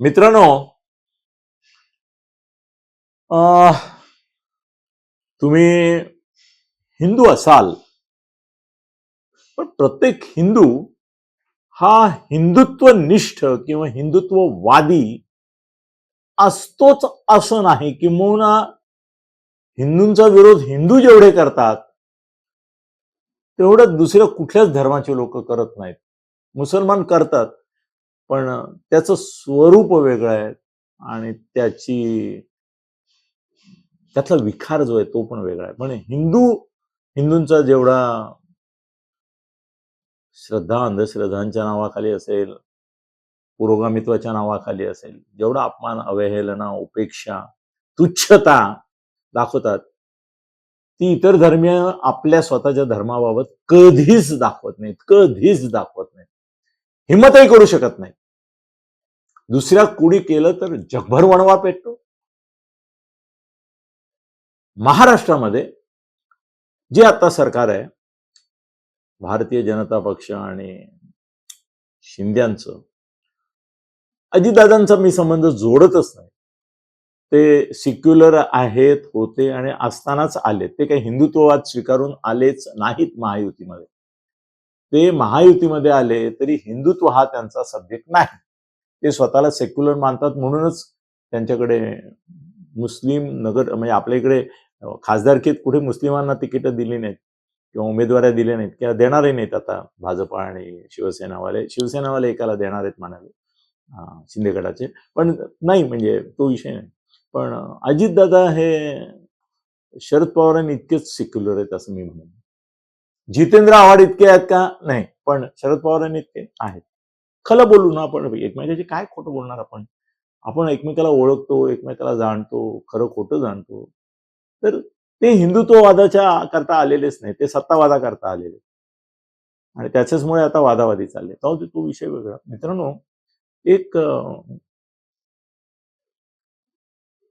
मित्रांनो अं, तुम्ही हिंदू असाल पण प्रत्येक हिंदू हा हिंदुत्वनिष्ठ किंवा हिंदुत्ववादी असतोच असं नाही किंबहुना हिंदूंचा विरोध हिंदू जेवढे करतात तेवढं दुसऱ्या कुठल्याच धर्माचे लोक करत नाहीत. मुसलमान करतात पण त्याचं स्वरूप वेगळं आहे आणि त्याची त्यातला विखार जो आहे तो पण वेगळा आहे. पण हिंदू हिंदूंचा जेवढा श्रद्धा अंधश्रद्धांच्या नावाखाली असेल पुरोगामित्वाच्या नावाखाली असेल जेवढा अपमान अवहेलना उपेक्षा तुच्छता दाखवतात ती इतर धर्मीय आपल्या स्वतःच्या धर्माबाबत कधीच दाखवत नाहीत कधीच दाखवत नाहीत. हिंमतही करू शकत नाही. दुसऱ्या कुणी केलं तर जगभर वणवा पेटतो. महाराष्ट्रामध्ये जे आता सरकार आहे भारतीय जनता पक्ष आणि शिंद्यांचं अजितदादांचा मी संबंध जोडतच नाही. ते सिक्युलर आहेत होते आणि असतानाच आले ते काही हिंदुत्ववाद स्वीकारून आलेच नाहीत महायुतीमध्ये. ते महायुतीमध्ये आले तरी हिंदुत्व हा त्यांचा सब्जेक्ट नाही. ते स्वतःला सेक्युलर मानतात म्हणूनच त्यांच्याकडे मुस्लिम नगर म्हणजे आपल्या इकडे खासदारकीत कुठे मुस्लिमांना तिकीटं दिली नाहीत किंवा उमेदवाऱ्या दिल्या नाहीत किंवा देणारही नाहीत आता भाजप आणि शिवसेनावाले. शिवसेनावाले एकाला देणार आहेत म्हणाले शिंदेगडाचे शिंदे गटाचे. पण नाही म्हणजे तो विषय नाही. पण अजितदादा हे शरद पवारांनी इतकेच सेक्युलर आहेत असं मी म्हणेन. जितेंद्र आव्हाड इतके आहेत का? नाही. पण शरद पवारांनी इतके आहेत. खरं बोलू ना आपण एकमेकाचे काय खोटं बोलणार आपण? आपण एकमेकाला ओळखतो एकमेकाला जाणतो खरं खोटं जाणतो. तर ते हिंदुत्ववादाच्या करता आलेलेच नाही ते सत्तावादा करता आलेले. आणि त्याच्याचमुळे आता वादावादी चालले. जाऊ दे, तो विषय वेगळा. मित्रांनो एक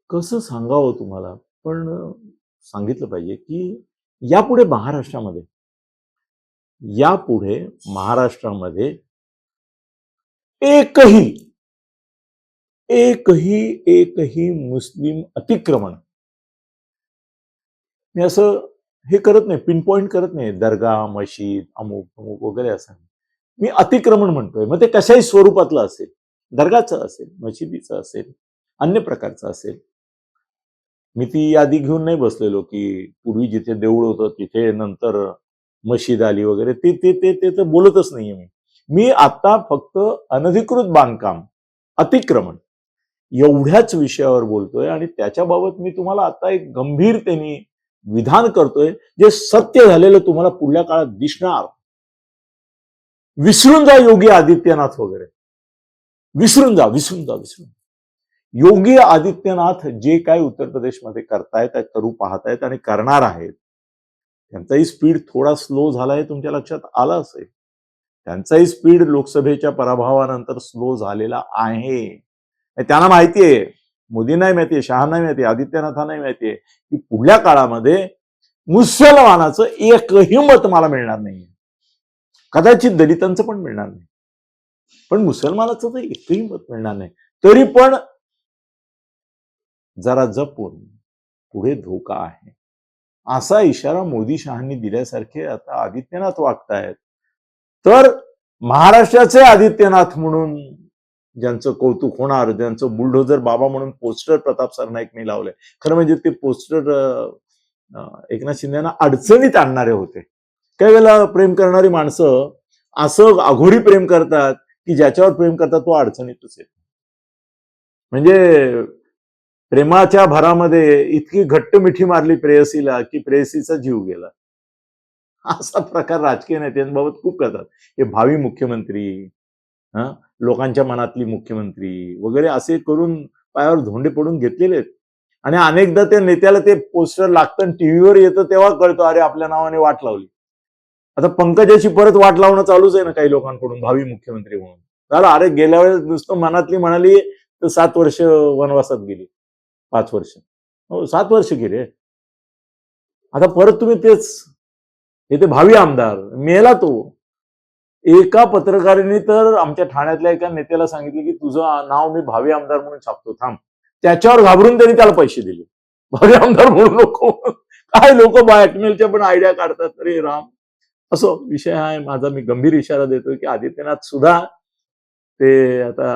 कसं सांगावं तुम्हाला? पण सांगितलं पाहिजे की यापुढे महाराष्ट्रामध्ये यापुढे महाराष्ट्रामध्ये एकही एकही एकही मुस्लिम अतिक्रमण. मी असं हे करत नाही पिनपॉइंट करत नाही दर्गा मशीद अमुक अमुक वगैरे असं. मी अतिक्रमण म्हणतोय. मग ते कशाही स्वरूपातलं असेल दर्गाचं असेल मशिदीचं असेल अन्य प्रकारचं असेल. मी ती यादी घेऊन नाही बसलेलो की पूर्वी जिथे देऊळ होतं तिथे नंतर मशीद आली वगैरे ते ते ते ते तर बोलतच नाहीये मी. मी आता फक्त अनधिकृत बांधकाम अतिक्रमण एवढ्याच विषयावर बोलतोय आणि त्याच्याबाबत मी तुम्हाला आता एक गंभीरतेने विधान करतोय जे सत्य झालेलं तुम्हाला पुढल्या काळात दिसणार. विसरून जा योगी आदित्यनाथ वगैरे. विसरून जा विसरून जा विसरून योगी आदित्यनाथ जे काय उत्तर प्रदेशमध्ये करतायत करू पाहतायत आणि करणार आहेत त्यांचाही स्पीड थोडा स्लो झाला हे तुमच्या लक्षात आलं असेल. त्यांचाही स्पीड लोकसभेच्या पराभवानंतर स्लो झालेला आहे. त्यांना त्यांना माहितीये मोदींनाही माहितीये शहानाही माहितीये आदित्यनाथांनाही माहितीये की पुढल्या काळामध्ये मुसलमानाचं एकही मत मला मिळणार नाहीये. कदाचित दलितांचं पण मिळणार नाही. पण मुसलमानाचं तर एकही मत मिळणार नाही. तरी पण जरा जपून पुढे धोका आहे. असा इशारा मोदी शहांनी दिल्यासारखे आता आदित्यनाथ वागतायत. तर महाराष्ट्राचे आदित्यनाथ म्हणून ज्यांचं कौतुक होणार ज्यांचं बुलडोजर बाबा म्हणून पोस्टर प्रताप सरनाईकने लावलंय खरं म्हणजे ते पोस्टर एकनाथ शिंदेना अडचणीत आणणारे होते. काही वेळेला प्रेम करणारी माणसं असं अघोरी प्रेम करतात की ज्याच्यावर प्रेम करतात तो अडचणीतच येतो. म्हणजे प्रेमाच्या भरामध्ये इतकी घट्ट मिठी मारली प्रेयसीला की प्रेयसीचा जीव गेला. असा प्रकार राजकीय नेत्यांबाबत खूप करतात. हे भावी मुख्यमंत्री हा? लोकांच्या मनातली मुख्यमंत्री वगैरे असे करून पायावर धोंडे पडून घेतलेले आहेत. आणि अनेकदा त्या नेत्याला ते पोस्टर लागतं टीव्हीवर येतं तेव्हा कळतं अरे आपल्या नावाने वाट लावली. आता पंकजाची परत वाट लावणं चालूच आहे ना काही लोकांकडून भावी मुख्यमंत्री म्हणून. झालं अरे गेल्या वेळेस नुसतं मनातली म्हणाली तर सात वर्ष वनवासात गेली. पाच वर्ष. हो सात वर्ष गेले. आता परत तुम्ही तेच हे ते भावी आमदार मेला तो. एका पत्रकाराने तर आमच्या ठाण्यातल्या एका नेत्याला सांगितले की तुझं नाव मी भावी आमदार म्हणून छापतो थांब. त्याच्यावर घाबरून त्यांनी त्याला पैसे दिले. भावी आमदार म्हणून लोक काय लोक बॅटमेलच्या पण आयडिया काढतात. अरे राम. असो विषय हा आहे माझा. मी गंभीर इशारा देतोय की आदित्यनाथ सुद्धा ते आता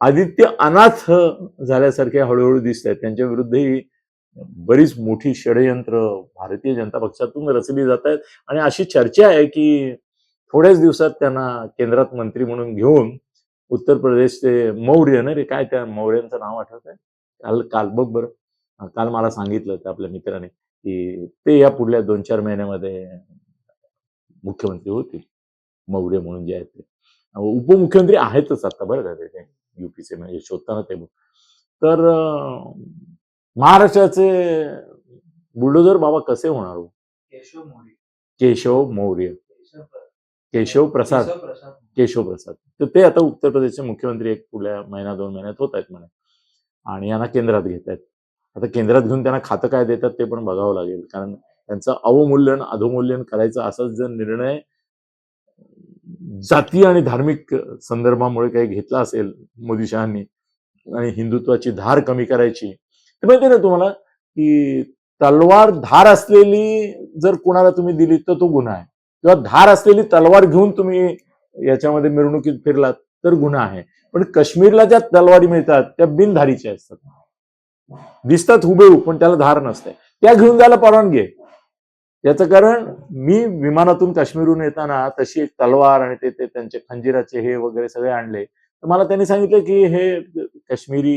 आदित्य अनाथ झाल्यासारखे हळूहळू दिसत आहेत त्यांच्या विरुद्धही बरीच मोठी षडयंत्र भारतीय जनता पक्षातून रचली जात आहेत आणि अशी चर्चा आहे की थोड्याच दिवसात त्यांना केंद्रात मंत्री म्हणून घेऊन उत्तर प्रदेशचे मौर्य ना रे काय त्या मौर्यांचं नाव आठवत आहे काल काल बघ बरं. काल मला सांगितलं त्या आपल्या मित्राने की ते या पुढल्या दोन चार महिन्यामध्ये मुख्यमंत्री होतील. मौर्य म्हणून जे आहेत ते. उपमुख्यमंत्री आहेतच आता बरं का ते? युपीचे म्हणजे शोधताना ते बघ. तर महाराष्ट्राचे बुलडोजर बाबा कसे होणार हो? केशव मोरे. केशव मौर्य केशव प्रसाद. केशव प्रसाद. तर ते आता उत्तर प्रदेशचे मुख्यमंत्री एक पुढल्या महिना दोन महिन्यात होत आहेत म्हणे. आणि यांना केंद्रात घेत आहेत. आता केंद्रात घेऊन त्यांना खातं काय देतात ते पण बघावं लागेल. कारण त्यांचं अवमूल्यन अधोमूल्यन करायचं असाच जर निर्णय जाती आणि धार्मिक संदर्भामुळे काही घेतला असेल मोदी शहांनी आणि हिंदुत्वाची धार कमी करायची तर माहिती ना तुम्हाला की तलवार धार असलेली जर कोणाला तुम्ही दिली तर तो गुन्हा आहे. किंवा धार असलेली तलवार घेऊन तुम्ही याच्यामध्ये मिरवणुकीत फिरलात तर गुन्हा आहे. पण काश्मीरला ज्या तलवारी मिळतात त्या बिनधारीच्या असतात. दिसतात हुबेहूब पण त्याला धार नसते. त्या घेऊन जायला परवानगी आहे. याचं कारण मी विमानातून काश्मीरहून येताना तशी एक तलवार आणि ते ते त्यांचे खंजिराचे हे वगैरे सगळे आणले. तर मला त्यांनी सांगितलं की हे काश्मीरी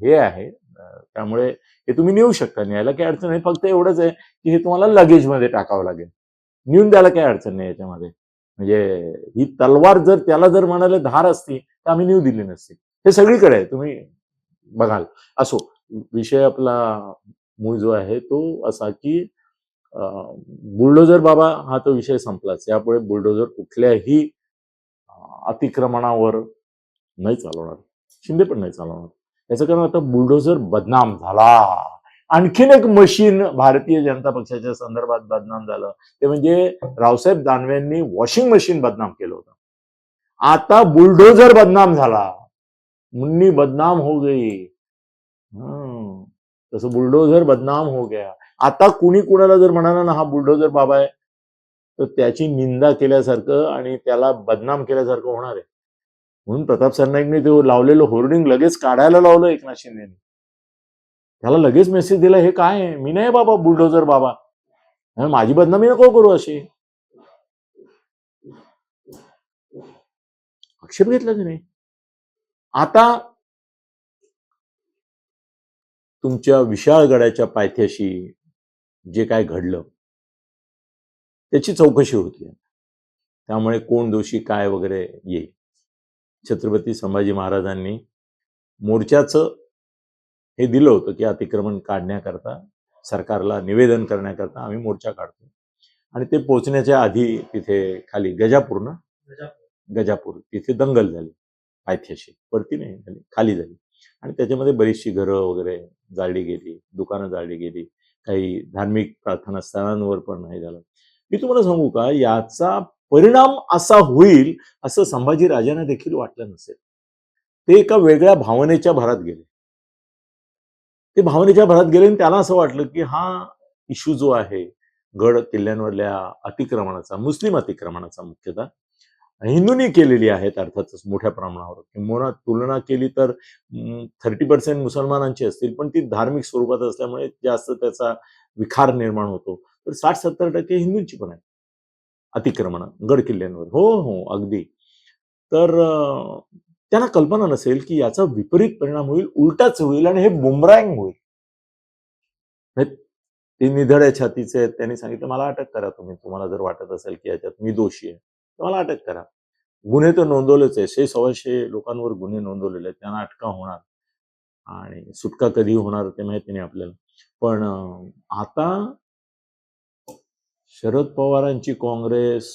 हे आहे. त्यामुळे हे तुम्ही नेऊ शकता. न्यायला काही अडचण नाही. फक्त एवढंच आहे की हे तुम्हाला लगेजमध्ये टाकावं लागेल. नेऊन द्यायला काही अडचण नाही याच्यामध्ये. म्हणजे ही तलवार जर त्याला जर म्हणाले धार असती तर आम्ही नेऊ दिली नसती. हे सगळीकडे आहे. तुम्ही बघाल. असो विषय आपला मूळ जो आहे तो असा की बुलडोजर बाबा हा तो विषय संपलाच. यापुढे बुलडोजर कुठल्याही अतिक्रमणावर नाही चालवणार. शिंदे पण नाही चालवणार. याचं कारण आता बुलडोजर बदनाम झाला. आणखीन एक मशीन भारतीय जनता पक्षाच्या संदर्भात बदनाम झालं. ते म्हणजे रावसाहेब दानवेंनी वॉशिंग मशीन बदनाम केलं होतं. आता बुलडोजर बदनाम झाला. मुन्नी बदनाम हो गई. तसं बुलडोजर बदनाम हो गया. आता कुणी कुणाला जर म्हणाला ना हा बुलडोजर बाबा आहे तर त्याची निंदा केल्यासारखं आणि त्याला बदनाम केल्यासारखं होणार आहे. म्हणून प्रताप सरनाईकने ते लावलेलं होर्डिंग लगेच काढायला लावलं एकनाथ शिंदेने. त्याला लगेच मेसेज दिला हे काय आहे? मी नाही बाबा बुलडोजर बाबा. माझी बदनामी नको करू अशी. आक्षेप घेतला त्याने. आता तुमच्या विशाळ गडाच्या पायथ्याशी जे काय घडलं. त्याची चौकशी होती त्यामुळे कोण दोषी काय वगैरे येईल छत्रपती संभाजी महाराजांनी मोर्चाचं हे दिलं होतं की अतिक्रमण काढण्याकरता सरकारला निवेदन करण्याकरता आम्ही मोर्चा काढतो. आणि ते पोहोचण्याच्या आधी तिथे खाली गजापूर ना? गजापूर. गजापूर. तिथे दंगल झाली. पायथ्याशी. वरती नाही झाली खाली झाली. आणि त्याच्यामध्ये बरीचशी घरं वगैरे जाळली गेली दुकानं जाळली गेली. काही धार्मिक प्रार्थना स्थळांवर पण नाही झालं. मी तुम्हाला सांगू का याचा परिणाम असा होईल असं संभाजी राजांना देखील वाटलं नसेल. ते एका वेगळ्या भावनेच्या भरात गेले. ते भावनेच्या भरात गेले आणि त्याला असं वाटलं की हा इश्यू जो आहे गड किल्ल्यांवरल्या अतिक्रमणाचा मुस्लिम अतिक्रमणाचा मुख्यतः हिंदूंनी केलेली आहेत अर्थातच मोठ्या प्रमाणावर. किंवा तुलना केली तर थर्टी पर्सेंट मुसलमानांची असतील पण ती धार्मिक स्वरूपात असल्यामुळे जास्त त्याचा विखार निर्माण होतो. तर साठ सत्तर टक्के हिंदूंची पण आहे अतिक्रमण गड किल्ल्यांवर हो हो अगदी. तर त्यांना कल्पना नसेल की याचा विपरीत परिणाम होईल उलटाच होईल आणि हे बुमरँग होईल. ते निधड्या छातीचे आहेत. त्यांनी सांगितलं मला अटक करा तुम्ही. तुम्हाला जर वाटत असेल की याच्यात मी दोषी आहे. तर मला अटक करा. गुन्हे तर नोंदवलेच आहे शे सव्वाशे लोकांवर गुन्हे नोंदवलेले आहेत. त्यांना अटका होणार आणि सुटका कधी होणार ते माहिती नाही आपल्याला. पण आता शरद पवारांची काँग्रेस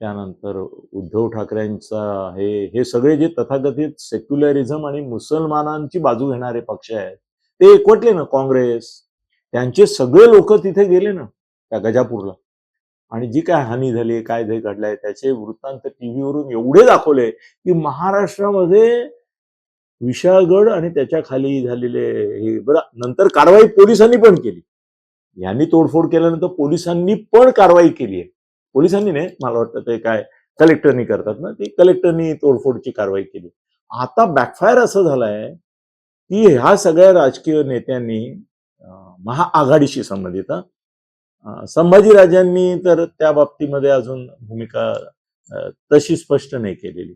त्यानंतर उद्धव ठाकरेंचा हे हे सगळे जे तथाकथित सेक्युलरिझम आणि मुसलमानांची बाजू घेणारे पक्ष आहेत ते एकवटले ना काँग्रेस. त्यांचे सगळे लोक तिथे गेले ना त्या गजापूरला. आणि जी काय हानी झाली काय जे घडलंय त्याचे वृत्तांत टीव्हीवरून एवढे दाखवले की महाराष्ट्रामध्ये विशाळगड आणि त्याच्याखाली झालेले हे बरं नंतर कारवाई पोलिसांनी पण केली. यांनी तोडफोड केल्यानंतर पोलिसांनी पण कारवाई केली आहे. पोलिसांनी नाही मला वाटतं ते काय कलेक्टरनी करतात ना ती कलेक्टरनी तोडफोडची कारवाई केली. आता बॅकफायर असं झालंय की ह्या सगळ्या राजकीय नेत्यांनी महाआघाडीशी संबंधित संभाजीराजांनी तर त्या बाबतीमध्ये अजून भूमिका तशी स्पष्ट नाही केलेली.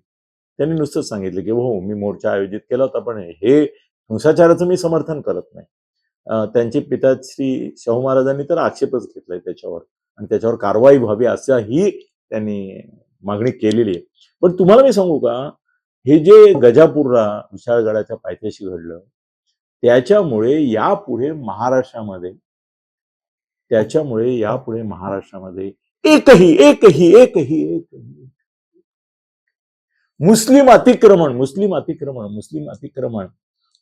त्यांनी नुसतंच सांगितलं की हो मी मोर्चा आयोजित केला होता पण हे हिंसाचाराचं मी समर्थन करत नाही. अं, त्यांचे पिताश्री शाहू महाराजांनी तर आक्षेपच घेतलाय त्याच्यावर आणि त्याच्यावर कारवाई व्हावी ही त्यांनी मागणी केलेली आहे. पण तुम्हाला मी सांगू का हे जे गजापूरला विशाळगडाच्या पायथ्याशी घडलं त्याच्यामुळे यापुढे महाराष्ट्रामध्ये त्याच्यामुळे यापुढे महाराष्ट्रामध्ये एकही एकही एकही एकही. मुस्लिम अतिक्रमण मुस्लिम अतिक्रमण मुस्लिम अतिक्रमण.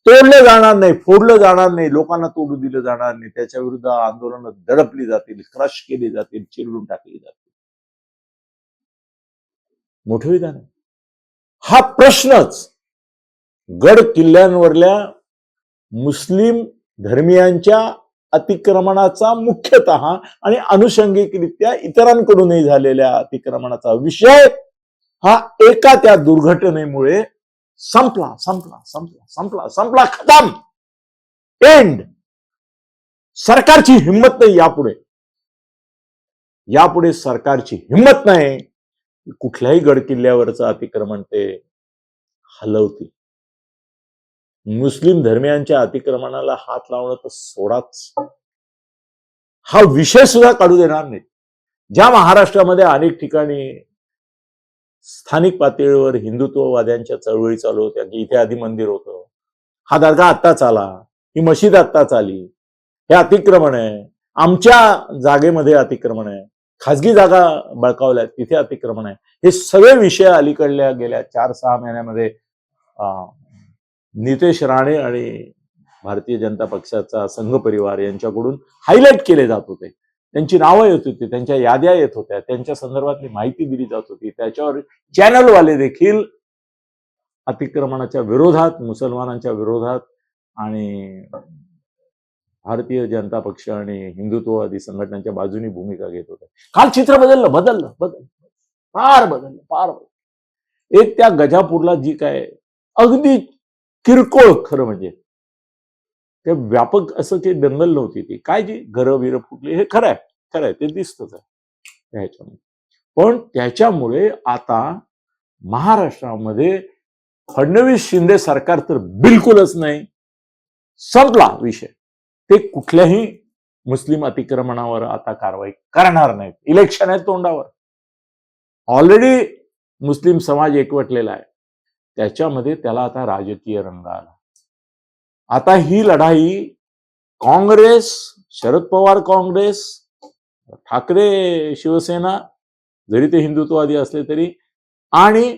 तोडलं जाणार नाही फोडलं जाणार नाही लोकांना तोडू दिलं जाणार नाही. त्याच्या विरुद्ध आंदोलनं दडपली जातील क्रश केली जातील चिरडून टाकली जातील. मोठं विधान आहे. हा प्रश्नच गड किल्ल्यांवरल्या मुस्लिम धर्मियांच्या अतिक्रमणाचा मुख्यतः आणि अनुषंगिकरित्या इतरांकडूनही झालेल्या अतिक्रमणाचा विषय हा एका त्या दुर्घटनेमुळे संपला संपला संपला संपला संपला खतम. एंड सरकारची हिंमत नाही यापुढे. यापुढे सरकारची हिंमत नाही. कुठल्याही गडकिल्ल्यावरचं अतिक्रमण ते हलवतील. मुस्लिम धर्मियांच्या अतिक्रमणाला हात लावणं तर सोडाच. हा विषय सुद्धा काढू देणार नाही ज्या महाराष्ट्रामध्ये अनेक ठिकाणी स्थानिक पातळीवर हिंदुत्ववाद्यांच्या चळवळी चालू होत्या की इथे आधी मंदिर होतं. हा दर्गा आत्ताच आला ही मशीद आत्ताच आली हे अतिक्रमण आहे. आमच्या जागेमध्ये अतिक्रमण आहे. खासगी जागा बळकावल्या तिथे अतिक्रमण आहे. हे सगळे विषय अलीकडल्या गेल्या चार सहा महिन्यामध्ये नितेश राणे आणि भारतीय जनता पक्षाचा संघ परिवार यांच्याकडून हायलाईट केले जात होते. त्यांची नावं येत होती त्यांच्या याद्या येत होत्या त्यांच्या संदर्भातली माहिती दिली जात होती. त्याच्यावर चॅनलवाले देखील अतिक्रमणाच्या विरोधात मुसलमानांच्या विरोधात आणि भारतीय जनता पक्ष आणि हिंदुत्ववादी संघटनांच्या बाजूनी भूमिका घेत होते. काल चित्र बदललं बदललं बदललं. फार बदललं फार बदललं. एक त्या गजापूरला जी काय अगदी किरकोळ खरं म्हणजे. ते व्यापक असं ते दंगल नव्हती ती. काय जी घरं बिरं फुटली हे खरं आहे खरं आहे ते दिसतच आहे. ह्याच्यामध्ये पण त्याच्यामुळे आता महाराष्ट्रामध्ये फडणवीस शिंदे सरकार तर बिलकुलच नाही. संपला विषय. ते कुठल्याही मुस्लिम अतिक्रमणावर आता कारवाई करणार नाहीत. इलेक्शन आहे तोंडावर. ऑलरेडी मुस्लिम समाज एकवटलेला आहे. त्याच्यामध्ये त्याला आता राजकीय रंग आला. आता ही लढाई काँग्रेस शरद पवार काँग्रेस ठाकरे शिवसेना जरी ते हिंदुत्ववादी असले तरी आणि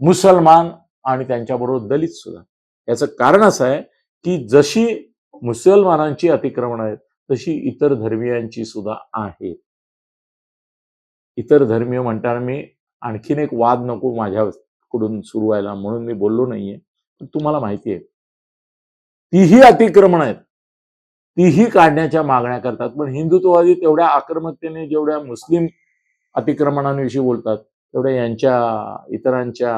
मुसलमान आणि त्यांच्याबरोबर दलित सुद्धा. याचं कारण असं आहे की जशी मुसलमानांची अतिक्रमण आहेत तशी इतर धर्मियांची सुद्धा आहेत. इतर धर्मीय म्हणताना मी आणखीन एक वाद नको कडून सुरू व्हायला म्हणून मी बोललो नाहीये. पण तुम्हाला माहिती आहे. तीही अतिक्रमण आहेत. तीही काढण्याच्या मागण्या करतात. पण हिंदुत्ववादी तेवढ्या आक्रमकतेने जेवढ्या मुस्लिम अतिक्रमणांविषयी बोलतात तेवढ्या यांच्या इतरांच्या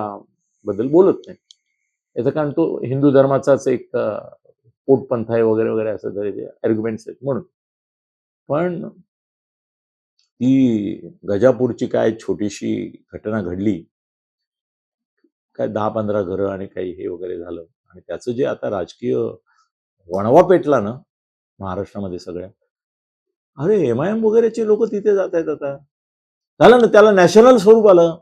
बद्दल बोलत नाही याचं कारण तो हिंदू धर्माचाच एक पोटपंथाय पोटपंथ आहे वगैरे वगैरे असं तरी आर्ग्युमेंट्स आहेत म्हणून. पण ती गजापूरची काय छोटीशी घटना घडली काय दहा पंधरा घरं आणि काही हे वगैरे झालं. आणि त्याचं जे आता राजकीय वणवा पेटला ना महाराष्ट्रामध्ये सगळ्या. अरे एम आय एम वगैरेचे लोक तिथे जात आहेत आता. झालं ना त्याला नॅशनल स्वरूप आलं.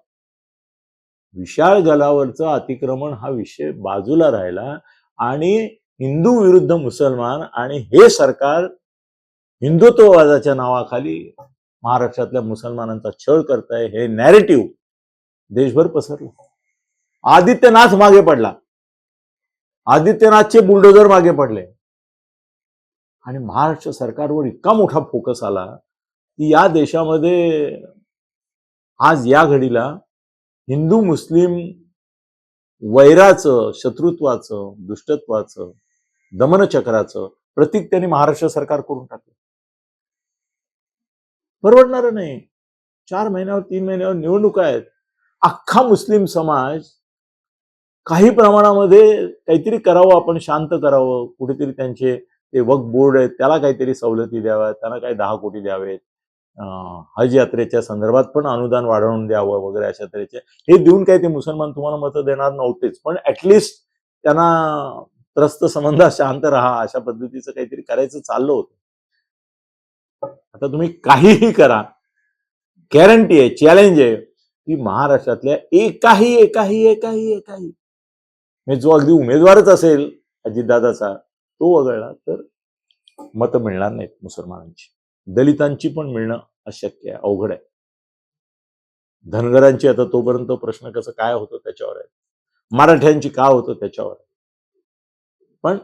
विशाळ गलावरचं अतिक्रमण हा विषय बाजूला राहिला आणि हिंदू विरुद्ध मुसलमान आणि हे सरकार हिंदुत्ववादाच्या नावाखाली महाराष्ट्रातल्या मुसलमानांचा छळ करताय हे नॅरेटिव्ह देशभर पसरलं. आदित्यनाथ मागे पडला. आदित्यनाथचे बुलडोजर मागे पडले. आणि महाराष्ट्र सरकारवर इतका मोठा फोकस आला की या देशामध्ये आज या घडीला हिंदू मुस्लिम वैराचं शत्रुत्वाचं दुष्टत्वाचं दमनचक्राचं प्रतीक त्यांनी महाराष्ट्र सरकार करून टाकलं. परवडणार नाही. चार महिन्यावर तीन महिन्यावर निवडणुका आहेत. अख्खा मुस्लिम समाज काही प्रमाणामध्ये काहीतरी करावं आपण शांत करावं. कुठेतरी त्यांचे ते वक बोर्ड आहेत त्याला काहीतरी सवलती द्याव्यात त्यांना काही दहा कोटी द्यावेत. हज यात्रेच्या संदर्भात पण अनुदान वाढवून द्यावं वगैरे अशा तऱ्हेचे. हे देऊन काही ते मुसलमान तुम्हाला मतं देणार नव्हतेच पण ऍटलिस्ट त्यांना त्रस्त संबंधात शांत राहा अशा पद्धतीचं काहीतरी करायचं चाललं होतं. आता तुम्ही काहीही करा. गॅरंटी आहे चॅलेंज आहे की महाराष्ट्रातल्या एकाही एकाही एकाही एकाही म्हणजे जो अगदी उमेदवारच असेल अजितदादाचा तो वगळला तर मतं मिळणार नाहीत मुसलमानांची. दलितांची पण मिळणं अशक्य आहे अवघड आहे. धनगरांची आता तोपर्यंत प्रश्न कसं काय होतं त्याच्यावर आहे. मराठ्यांची का होतं त्याच्यावर आहे. पण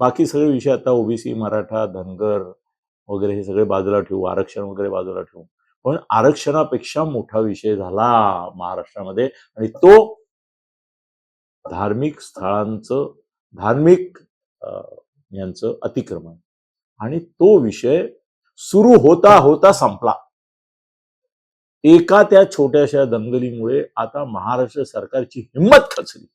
बाकी सगळे विषय आता ओबीसी मराठा धनगर वगैरे हे सगळे बाजूला ठेवू आरक्षण वगैरे बाजूला ठेवू. पण आरक्षणापेक्षा मोठा विषय झाला महाराष्ट्रामध्ये आणि तो धार्मिक स्थळांचं धार्मिक यांचं अतिक्रमण. आणि तो विषय सुरू होता होता संपला. एका त्या छोट्याशा दंगलीमुळे आता महाराष्ट्र सरकारची हिंमत खचली.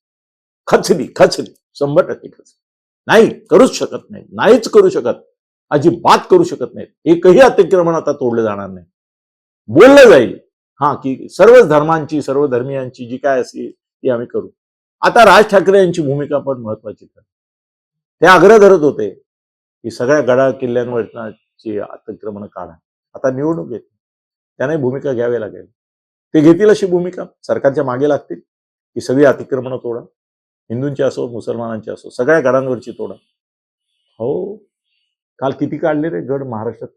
खचली खचली. शंभर टक्के खचली. नाही करूच शकत नाही. नाहीच करू शकत. अजिबात करू शकत नाहीत. एकही अतिक्रमण आता तोडलं जाणार नाही. बोललं जाईल. हा की सर्वच धर्मांची सर्व धर्मियांची जी काय असेल ती आम्ही करू. आता राज ठाकरे यांची भूमिका पण महत्वाची ठरली. ते आग्रह धरत होते की सगळ्या गडा किल्ल्यांवरची अतिक्रमण काढा. आता निवडणूक येते. त्यांनाही भूमिका घ्यावी लागेल. ते घेतील अशी भूमिका. सरकारच्या मागे लागतील की सगळी अतिक्रमणं तोडा. हिंदूंची असो मुसलमानांची असो सगळ्या गडांवरची तोडा. हो. काल किती काढले रे गड? महाराष्ट्रात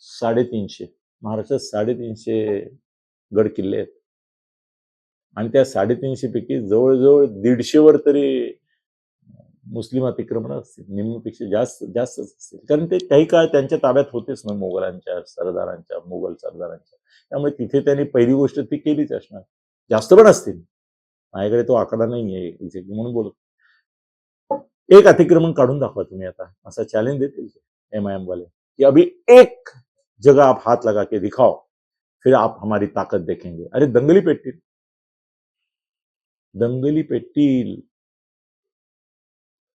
साडेतीनशे. महाराष्ट्रात साडेतीनशे गड किल्ले आहेत. आणि त्या साडेतीनशे पैकी जवळजवळ दीडशेवर तरी मुस्लिम अतिक्रमण असतील. निम्मीपेक्षा जास्त जास्तच असतील. कारण ते काही काळ त्यांच्या ताब्यात होतेच ना मोगलांच्या सरदारांच्या मोगल सरदारांच्या. त्यामुळे तिथे त्यांनी पहिली गोष्ट ती केलीच असणार. जास्त पण असतील. माझ्याकडे तो आकडा नाही आहे इथे म्हणून बोलत एक अतिक्रमण काढून दाखवा तुम्ही आता. असा चॅलेंज देतील एम आय एम वाले. कि अभी एक जगह आप हाथ लगा के दिखाओ फिर आप हमारी ताकत देखेंगे. अरे दंगली पेटतील दंगली पेटतील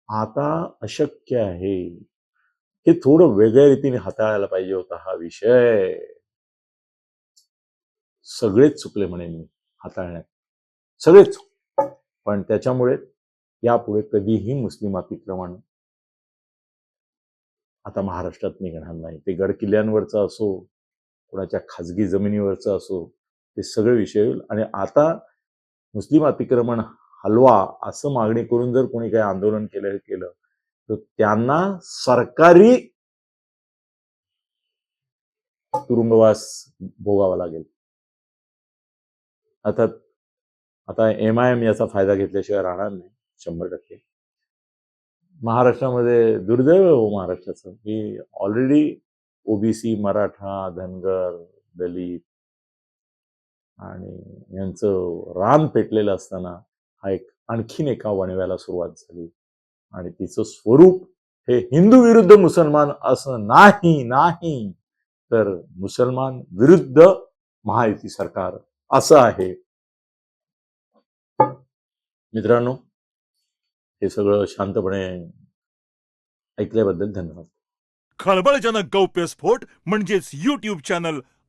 आता अशक्य आहे. हे थोडं वेगळ्या रीतीने हाताळायला पाहिजे होता हा विषय. सगळेच चुकले म्हणे मी हाताळण्यात. सगळेच पण त्याच्यामुळे यापुढे कधीही मुस्लिम अतिक्रमण आता महाराष्ट्रात निघणार नाही. ते गड किल्ल्यांवरचं असो कोणाच्या खाजगी जमिनीवरचं असो ते सगळे विषय होईल. आणि आता मुस्लिम अतिक्रमण हलवा असं मागणी करून जर कोणी काही आंदोलन केलं केलं तर त्यांना सरकारी तुरुंगवास भोगावा लागेल. अर्थात आता एम आय एम याचा फायदा घेतल्याशिवाय राहणार नाही शंभर टक्के. महाराष्ट्रामध्ये दुर्दैव हो महाराष्ट्राचं. की ऑलरेडी ओबीसी मराठा धनगर दलित आणि यांचं रान पेटलेलं असताना हा एक आणखीन एका वणव्याला सुरुवात झाली. आणि तिचं स्वरूप हे हिंदू विरुद्ध मुसलमान असं नाही नाही. तर मुसलमान विरुद्ध महायुती सरकार असं आहे. मित्रांनो हे सगळं शांतपणे ऐकल्याबद्दल धन्यवाद. खळबळजनक गौप्यस्फोट म्हणजेच युट्यूब चॅनल